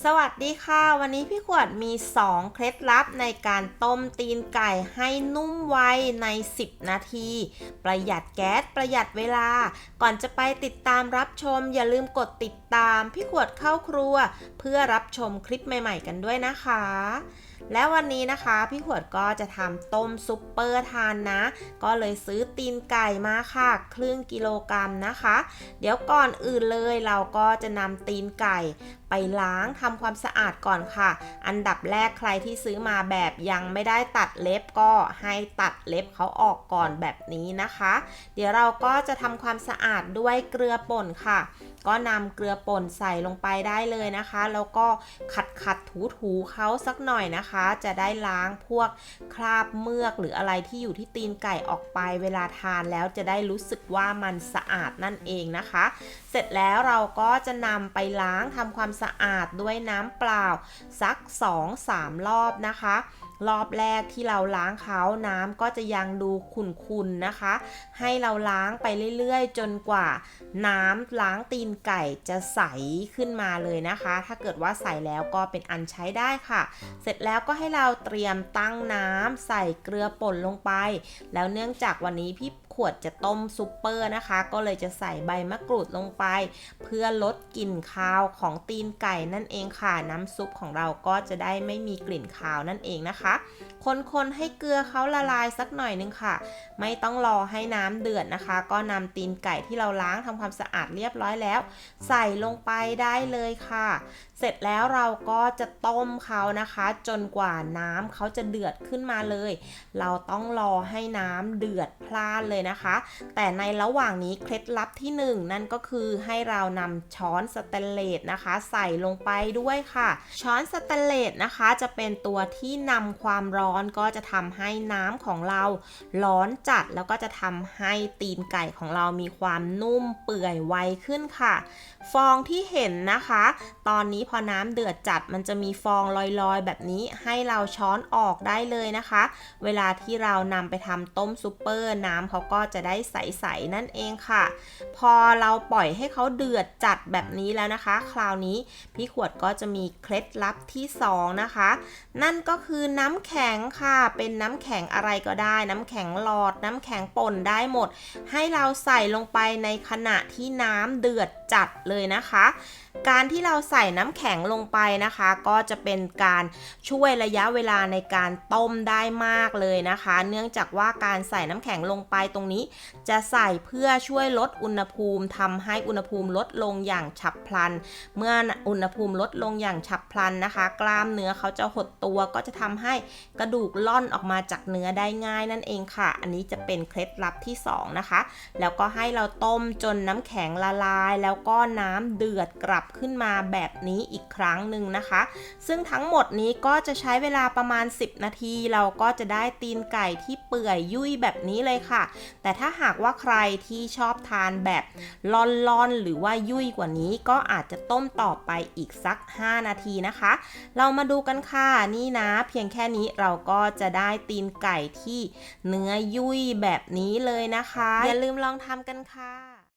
สวัสดีค่ะ วันนี้พี่ขวดมี 2 เคล็ดลับในการต้มตีนไก่ให้นุ่มไวใน 10 นาที ประหยัดแก๊สประหยัดเวลา ก่อนจะไปติดตามรับชม อย่าลืมกดติดตาม พี่ขวดเข้าครัว เพื่อรับชมคลิปใหม่ ๆ กันด้วยนะคะ และวันนี้นะคะพี่ขวดก็จะทำต้มซุปเปอร์ทานนะ ก็เลยซื้อตีนไก่มาค่ะ ครึ่งกิโลกรัมนะคะ เดี๋ยวก่อนอื่นเลยเราก็จะนำตีนไก่ไปล้างทำความสะอาดก่อนค่ะ อันดับแรกใครที่ซื้อมาแบบยังไม่ได้ตัดเล็บก็ให้ตัดเล็บเขาออกก่อนแบบนี้นะคะ เดี๋ยวเราก็จะทำความสะอาดด้วยเกลือป่นค่ะ ก็นำเกลือป่นใส่ลงไปได้เลยนะคะ แล้วก็ขัดขัดถูถูเขาสักหน่อยนะคะจะได้ล้างพวกคราบเมือกหรืออะไรที่อยู่ที่ตีนไก่ออกไป เวลาทานแล้วจะได้รู้สึกว่ามันสะอาดนั่นเองนะคะ เสร็จแล้วเราก็จะนำไปล้างทำความสะอาดด้วยน้ำเปล่าสัก 2-3 รอบนะคะ รอบแรกที่เราล้างเขาน้ำก็จะยังดูขุ่นๆนะคะ ให้เราล้างไปเรื่อยๆ จนกว่า น้ำล้างตีนไก่จะใสขึ้นมาเลยนะคะ ถ้าเกิดว่าใสแล้วก็เป็นอันใช้ได้ค่ะ เสร็จแล้วก็็ให้เราเตรียมตั้งน้ำใส่เกลือป่นลงไป แล้วเนื่องจากวันนี้พี่ ขวดจะต้มซุปเปอร์นะคะ ก็เลยจะใส่ใบมะกรูดลงไป เพื่อลดกลิ่นคาวของตีนไก่นั่นเองค่ะ น้ำซุปของเราก็จะได้ไม่มีกลิ่นคาวนั่นเองนะคะ คนๆให้เกลือเขาละลายสักหน่อยนึงค่ะ ไม่ต้องรอให้น้ำเดือดนะคะ ก็นำตีนไก่ที่เราล้างทำความสะอาดเรียบร้อยแล้ว ใส่ลงไปได้เลยค่ะ เสร็จแล้วเราก็จะต้มเขานะคะ จนกว่าน้ำเขาจะเดือดขึ้นมาเลย เราต้องรอให้น้ำเดือดพลานเลยนะคะ แต่ในระหว่างนี้เคล็ดลับที่หนึ่งนั่นก็คือให้เรานำช้อนสแตนเลสนะคะ ใส่ลงไปด้วยค่ะ ช้อนสแตนเลสนะคะจะเป็นตัวที่นำความร้อนก็จะทำให้น้ำของเราร้อนจัดแล้วก็จะทำให้ตีนไก่ของเรามีความนุ่มเปื่อยไวขึ้นค่ะ ฟองที่เห็นนะคะ ตอนนี้พอน้ำเดือดจัดมันจะมีฟองลอยๆ แบบนี้ให้เราช้อนออกได้เลยนะคะ เวลาที่เรานำไปทำต้มซุปเปอร์น้ำเขาก็จะได้ใสๆนั่นเองค่ะ พอเราปล่อยให้เขาเดือดจัดแบบนี้แล้วนะคะ คราวนี้พี่ขวดก็จะมีเคล็ดลับที่สองนะคะ นั่นก็คือน้ำแข็งค่ะ เป็นน้ำแข็งอะไรก็ได้ น้ำแข็งหลอด น้ำแข็งป่นได้หมด ให้เราใส่ลงไปในขณะที่น้ำเดือด จัดเลยนะคะ การที่เราใส่น้ำแข็งลงไปนะคะ ก็จะเป็นการช่วยระยะเวลาในการต้มได้มากเลยนะคะ เนื่องจากว่าการใส่น้ำแข็งลงไปตรงนี้ จะใส่เพื่อช่วยลดอุณหภูมิทำให้อุณหภูมิลดลงอย่างฉับพลัน เมื่ออุณหภูมิลดลงอย่างฉับพลันนะคะ กล้ามเนื้อเขาจะหดตัวก็จะทำให้กระดูกล่อนออกมาจากเนื้อได้ง่ายนั่นเองค่ะ อันนี้จะเป็นเคล็ดลับที่สองนะคะ แล้วก็ให้เราต้มจนน้ำแข็งละลายแล้วก็น้ำเดือดกลับขึ้นมาแบบนี้อีกครั้งหนึ่งนะคะ ซึ่งทั้งหมดนี้ก็จะใช้เวลาประมาณ 10 นาที เราก็จะได้ตีนไก่ที่เปื่อยยุ่ยแบบนี้เลยค่ะ แต่ถ้าหากว่าใครที่ชอบทานแบบล่อนๆ หรือว่ายุ่ยกว่านี้ก็อาจจะต้มต่อไปอีกสัก 5 นาทีนะคะ เรามาดูกันค่ะนี่นะ เพียงแค่นี้เราก็จะได้ตีนไก่ที่เนื้อยุ่ยแบบนี้เลยนะคะ อย่าลืมลองทำกันค่ะ